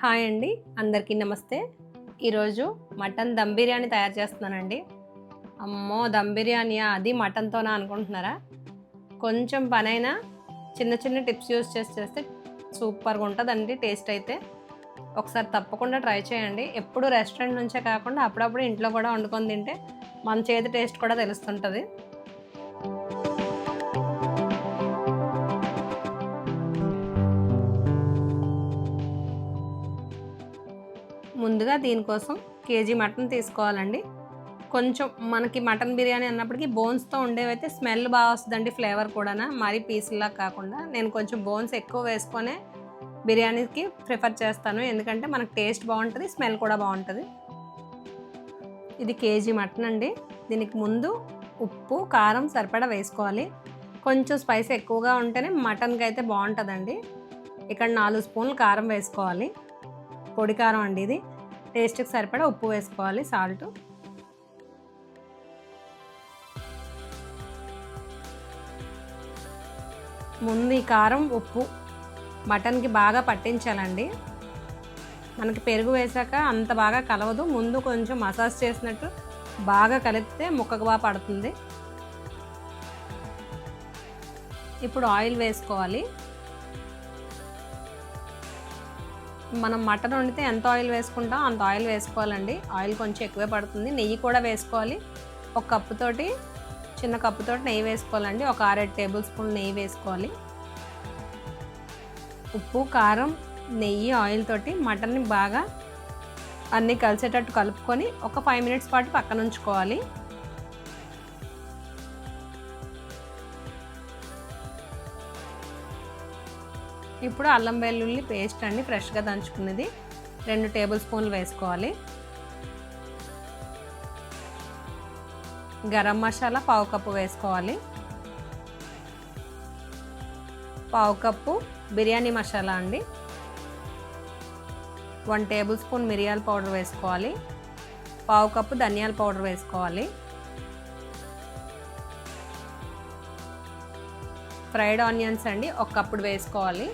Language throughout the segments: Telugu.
హాయ్ అండి అందరికీ నమస్తే. ఈరోజు మటన్ దమ్ బిర్యానీ తయారు చేస్తున్నానండి. అమ్మో దమ్ బిర్యానీయా? అది మటన్తోనా అనుకుంటున్నారా? కొంచెం పనైనా చిన్న చిన్న టిప్స్ యూస్ చేసి చేస్తే సూపర్గా ఉంటుందండి టేస్ట్ అయితే. ఒకసారి తప్పకుండా ట్రై చేయండి. ఎప్పుడు రెస్టారెంట్ నుంచే కాకుండా అప్పుడప్పుడు ఇంట్లో కూడా వండుకొని తింటే మన చేతి టేస్ట్ కూడా తెలుస్తుంటుంది. ముందుగా దీనికోసం కేజీ మటన్ తీసుకోవాలండి. కొంచెం మనకి మటన్ బిర్యానీ అన్నప్పటికీ బోన్స్తో ఉండేవైతే స్మెల్ బాగా వస్తుందండి ఫ్లేవర్ కూడా మరీ పీసుల్లా కాకుండా నేను కొంచెం బోన్స్ ఎక్కువ వేసుకొనే బిర్యానీకి ప్రిఫర్ చేస్తాను. ఎందుకంటే మనకు టేస్ట్ బాగుంటుంది స్మెల్ కూడా బాగుంటుంది. ఇది కేజీ మటన్ అండి. దీనికి ముందు ఉప్పు కారం సరిపడా వేసుకోవాలి. కొంచెం స్పైస్ ఎక్కువగా ఉంటేనే మటన్కి అయితే బాగుంటుందండి. ఇక్కడ నాలుగు స్పూన్లు కారం వేసుకోవాలి. పొడి కారం అండి ఇది. టేస్ట్కి సరిపడా ఉప్పు వేసుకోవాలి సాల్ట్. ముందు ఈ కారం ఉప్పు మటన్కి బాగా పట్టించాలండి. మనకి పెరుగు వేసాక అంత బాగా కలవదు. ముందు కొంచెం మసాజ్ చేసినట్టు బాగా కలిపితే ముక్కకు బాగా పడుతుంది. ఇప్పుడు ఆయిల్ వేసుకోవాలి. మనం మటన్ వండితే ఎంత ఆయిల్ వేసుకుంటాం అంత ఆయిల్ వేసుకోవాలండి. ఆయిల్ కొంచెం ఎక్కువే పడుతుంది. నెయ్యి కూడా వేసుకోవాలి. ఒక కప్పుతోటి చిన్న కప్పుతోటి నెయ్యి వేసుకోవాలండి. ఒక ఆరేడు టేబుల్ స్పూన్ నెయ్యి వేసుకోవాలి. ఉప్పు కారం నెయ్యి ఆయిల్ తోటి మటన్ని బాగా అన్నీ కలిసేటట్టు కలుపుకొని ఒక ఫైవ్ మినిట్స్ పాటు పక్కన ఉంచుకోవాలి. ఇప్పుడు అల్లం వెల్లుల్లి పేస్ట్ అండి ఫ్రెష్గా దంచుకున్నది. రెండు టేబుల్ స్పూన్లు వేసుకోవాలి. గరం మసాలా పావు కప్పు వేసుకోవాలి. పావు కప్పు బిర్యానీ మసాలా అండి. వన్ టేబుల్ స్పూన్ మిరియాల పౌడర్ వేసుకోవాలి. పావు కప్పు ధనియాల పౌడర్ వేసుకోవాలి. ఫ్రైడ్ ఆనియన్స్ అండి ఒక కప్పుడు వేసుకోవాలి.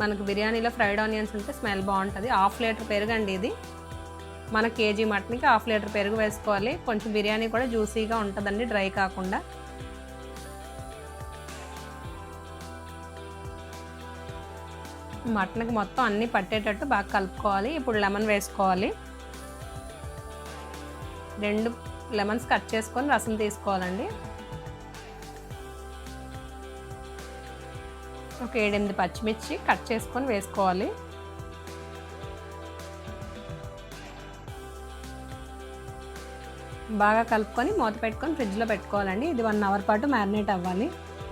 మనకు బిర్యానీలో ఫ్రైడ్ ఆనియన్స్ ఉంటే స్మెల్ బాగుంటుంది. హాఫ్ లీటర్ పెరుగు అండి ఇది. మన కేజీ మటన్కి హాఫ్ లీటర్ పెరుగు వేసుకోవాలి. కొంచెం బిర్యానీ కూడా జ్యూసీగా ఉంటుందండి డ్రై కాకుండా. మటన్కి మొత్తం అన్నీ పట్టేటట్టు బాగా కలుపుకోవాలి. ఇప్పుడు లెమన్ వేసుకోవాలి. రెండు లెమన్స్ కట్ చేసుకొని రసం తీసుకోవాలండి. ఒక ఏడెనిమిది పచ్చిమిర్చి కట్ చేసుకొని వేసుకోవాలి. బాగా కలుపుకొని మూత పెట్టుకొని ఫ్రిడ్జ్లో పెట్టుకోవాలండి. ఇది వన్ అవర్ పాటు మ్యారినేట్ అవ్వాలి.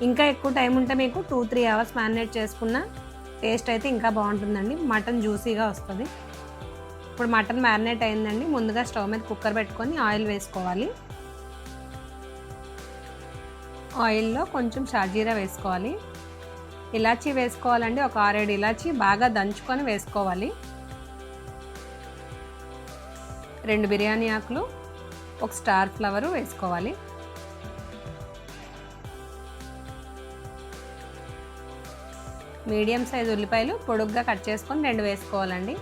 ఇంకా ఎక్కువ టైం ఉంటే మీకు టూ త్రీ అవర్స్ మ్యారినేట్ చేసుకున్న టేస్ట్ అయితే ఇంకా బాగుంటుందండి. మటన్ జ్యూసీగా వస్తుంది. ఇప్పుడు మటన్ మ్యారినేట్ అయిందండి. ముందుగా స్టవ్ మీద కుక్కర్ పెట్టుకొని ఆయిల్ వేసుకోవాలి. ఆయిల్లో కొంచెం షాజీరా వేసుకోవాలి. ఇలాచీ వేసుకోవాలండి. ఒక ఆరేడు ఇలాచీ బాగా దంచుకొని వేసుకోవాలి. రెండు బిర్యానీ ఆకులు ఒక స్టార్ ఫ్లవరు వేసుకోవాలి. మీడియం సైజ్ ఉల్లిపాయలు పొడుగ్గా కట్ చేసుకొని రెండు వేసుకోవాలండి.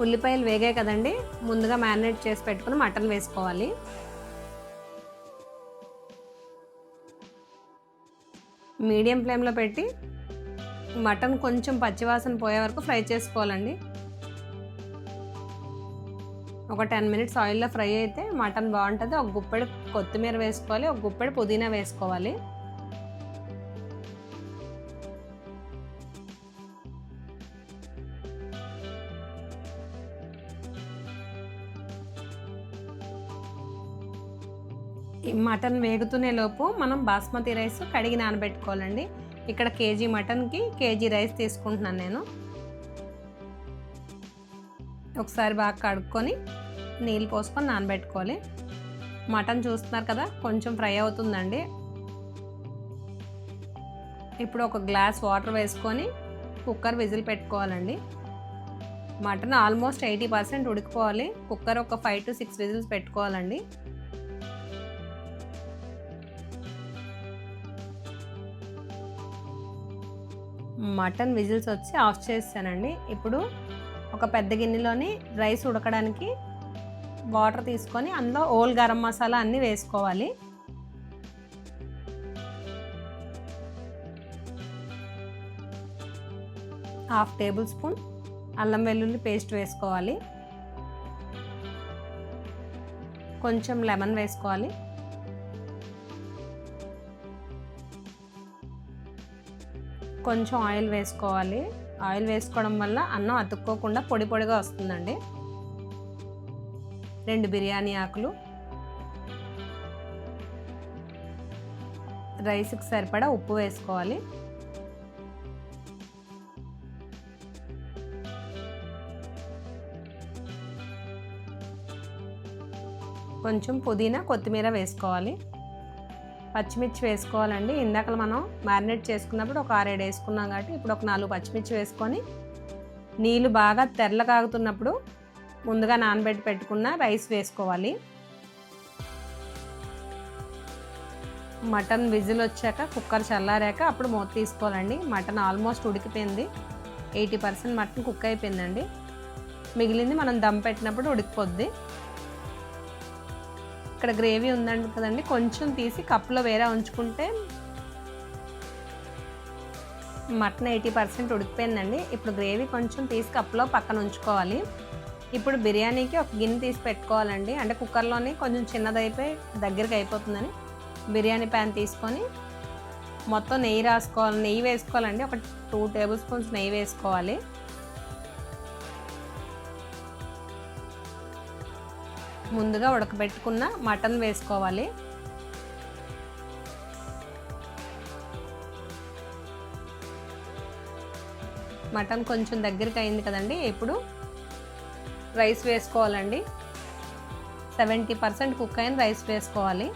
ఉల్లిపాయలు వేగాయి కదండి. ముందుగా మ్యారినేట్ చేసి పెట్టుకుని మటన్ వేసుకోవాలి. మీడియం ఫ్లేమ్లో పెట్టి మటన్ కొంచెం పచ్చివాసన పోయే వరకు ఫ్రై చేసుకోవాలండి. ఒక టెన్ మినిట్స్ ఆయిల్లో ఫ్రై అయితే మటన్ బాగుంటుంది. ఒక గుప్పెడు కొత్తిమీర వేసుకోవాలి. ఒక గుప్పెడు పుదీనా వేసుకోవాలి. మటన్ వేగుతునే లోపు మనం బాస్మతి రైస్ కడిగి నానబెట్టుకోవాలండి. ఇక్కడ కేజీ మటన్కి కేజీ రైస్ తీసుకుంటున్నాను నేను. ఒకసారి బాగా కడుక్కొని నీళ్ళు పోసుకొని నానబెట్టుకోవాలి. మటన్ చూస్తున్నారు కదా కొంచెం ఫ్రై అవుతుందండి. ఇప్పుడు ఒక గ్లాస్ వాటర్ వేసుకొని కుక్కర్ విజిల్ పెట్టుకోవాలండి. మటన్ ఆల్మోస్ట్ ఎయిటీ పర్సెంట్ ఉడికిపోవాలి. కుక్కర్ ఒక ఫైవ్ టు సిక్స్ విజిల్స్ పెట్టుకోవాలండి. మటన్ విజిల్స్ వచ్చి ఆఫ్ చేసానండి ఇప్పుడు ఒక పెద్ద గిన్నెలోని రైస్ ఉడకడానికి వాటర్ తీసుకొని అందులో ఓల్ గరం మసాలా అన్నీ వేసుకోవాలి. హాఫ్ టేబుల్ స్పూన్ అల్లం వెల్లుల్లి పేస్ట్ వేసుకోవాలి. కొంచెం లెమన్ వేసుకోవాలి. కొంచెం ఆయిల్ వేసుకోవాలి. ఆయిల్ వేసుకోవడం వల్ల అన్నం అతుక్కోకుండా పొడి పొడిగా వస్తుందండి. రెండు బిర్యానీ ఆకులు. రైస్కి సరిపడా ఉప్పు వేసుకోవాలి. కొంచెం పుదీనా కొత్తిమీర వేసుకోవాలి. పచ్చిమిర్చి వేసుకోవాలండి. ఇందాక మనం మ్యారినేట్ చేసుకున్నప్పుడు ఒక ఆరేడు వేసుకున్నాం కాబట్టి ఇప్పుడు ఒక నాలుగు పచ్చిమిర్చి వేసుకొని నీళ్ళు బాగా తెల్ల కాగుతున్నప్పుడు ముందుగా నానబెట్టి పెట్టుకున్న రైస్ వేసుకోవాలి. మటన్ విజిల్ వచ్చాక కుక్కర్ చల్లారాక అప్పుడు మూత తీసుకోవాలండి. మటన్ ఆల్మోస్ట్ ఉడికిపోయింది. ఎయిటీ పర్సెంట్ మటన్ కుక్ అయిపోయిందండి. మిగిలింది మనం దమ్ పెట్టినప్పుడు ఉడికిపోద్ది. ఇక్కడ గ్రేవీ ఉందండి కదండి కొంచెం తీసి కప్లో వేరే ఉంచుకుంటే మటన్ ఎయిటీ పర్సెంట్ ఉడికిపోయిందండి. ఇప్పుడు గ్రేవీ కొంచెం తీసి కప్లో పక్కన ఉంచుకోవాలి. ఇప్పుడు బిర్యానీకి ఒక గిన్నె తీసి పెట్టుకోవాలండి. అంటే కుక్కర్లోనే కొంచెం చిన్నదైపోయి దగ్గరికి అయిపోతుందని బిర్యానీ ప్యాన్ తీసుకొని మొత్తం నెయ్యి రాసుకోవాలి. నెయ్యి వేసుకోవాలండి. ఒక టూ టేబుల్ స్పూన్స్ నెయ్యి వేసుకోవాలి. ముందుగా ఉడకబెట్టుకున్న మటన్ వేసుకోవాలి. మటన్ కొంచెం దగ్గరికి అయింది కదండి ఇప్పుడు రైస్ వేసుకోవాలండి. సెవెంటీ పర్సెంట్ కుక్ అయిన రైస్ వేసుకోవాలి.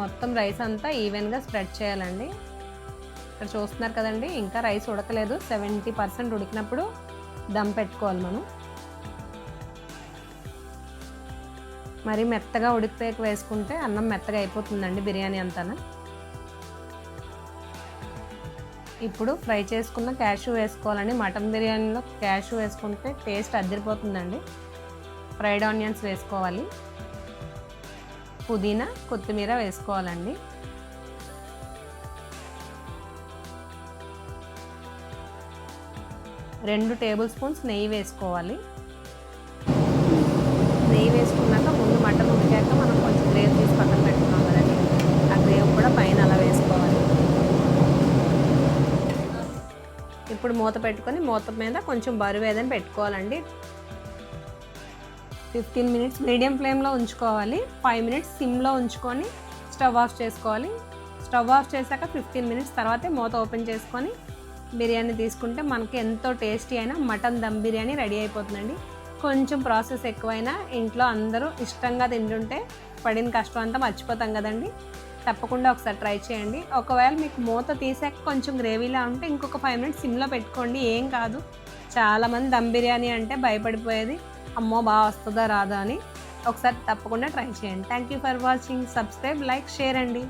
మొత్తం రైస్ అంతా ఈవెన్గా స్ప్రెడ్ చేయాలండి. ఇక్కడ చూస్తున్నారు కదండి ఇంకా రైస్ ఉడకలేదు. సెవెంటీ పర్సెంట్ ఉడికినప్పుడు దమ్ పెట్టుకోవాలి మనం. మరి మెత్తగా ఉడికిపోయాక వేసుకుంటే అన్నం మెత్తగా అయిపోతుందండి బిర్యానీ అంతా ఇప్పుడు ఫ్రై చేసుకున్న క్యాషు వేసుకోవాలండి. మటన్ బిర్యానీలో క్యాషు వేసుకుంటే టేస్ట్ అద్దరిపోతుందండి ఫ్రైడ్ ఆనియన్స్ వేసుకోవాలి. పుదీనా కొత్తిమీర వేసుకోవాలండి. రెండు టేబుల్ స్పూన్స్ నెయ్యి వేసుకోవాలి. నెయ్యి వేసుకున్నాక ముందు మటన్ ఉడికాక మనం కొంచెం గ్రేవ్ తీసి పక్కన పెట్టుకున్నాం కదండి. ఆ గ్రేవ్ కూడా పైన అలా వేసుకోవాలి. ఇప్పుడు మూత పెట్టుకొని మూత మీద కొంచెం బరువు ఏదైనా పెట్టుకోవాలండి. ఫిఫ్టీన్ మినిట్స్ మీడియం ఫ్లేమ్లో ఉంచుకోవాలి ఫైవ్ మినిట్స్ సిమ్లో ఉంచుకొని స్టవ్ ఆఫ్ చేసుకోవాలి. స్టవ్ ఆఫ్ చేశాక ఫిఫ్టీన్ మినిట్స్ తర్వాతే మూత ఓపెన్ చేసుకొని బిర్యానీ తీసుకుంటే మనకి ఎంతో టేస్టీ అయిన మటన్ దమ్ బిర్యానీ రెడీ అయిపోతుందండి. కొంచెం ప్రాసెస్ ఎక్కువైనా ఇంట్లో అందరూ ఇష్టంగా తింటుంటే పడిన కష్టం అంతా మర్చిపోతాం కదండి. తప్పకుండా ఒకసారి ట్రై చేయండి. ఒకవేళ మీకు మూత తీసాక కొంచెం గ్రేవీలా ఉంటే ఇంకొక ఫైవ్ మినిట్స్ సిమ్లో పెట్టుకోండి ఏం కాదు. చాలామంది దమ్ బిర్యానీ అంటే భయపడిపోయేది. అమ్మో బాగా వస్తుందా రాదా అని ఒకసారి తప్పకుండా ట్రై చేయండి. Thank you for watching subscribe like share అండి.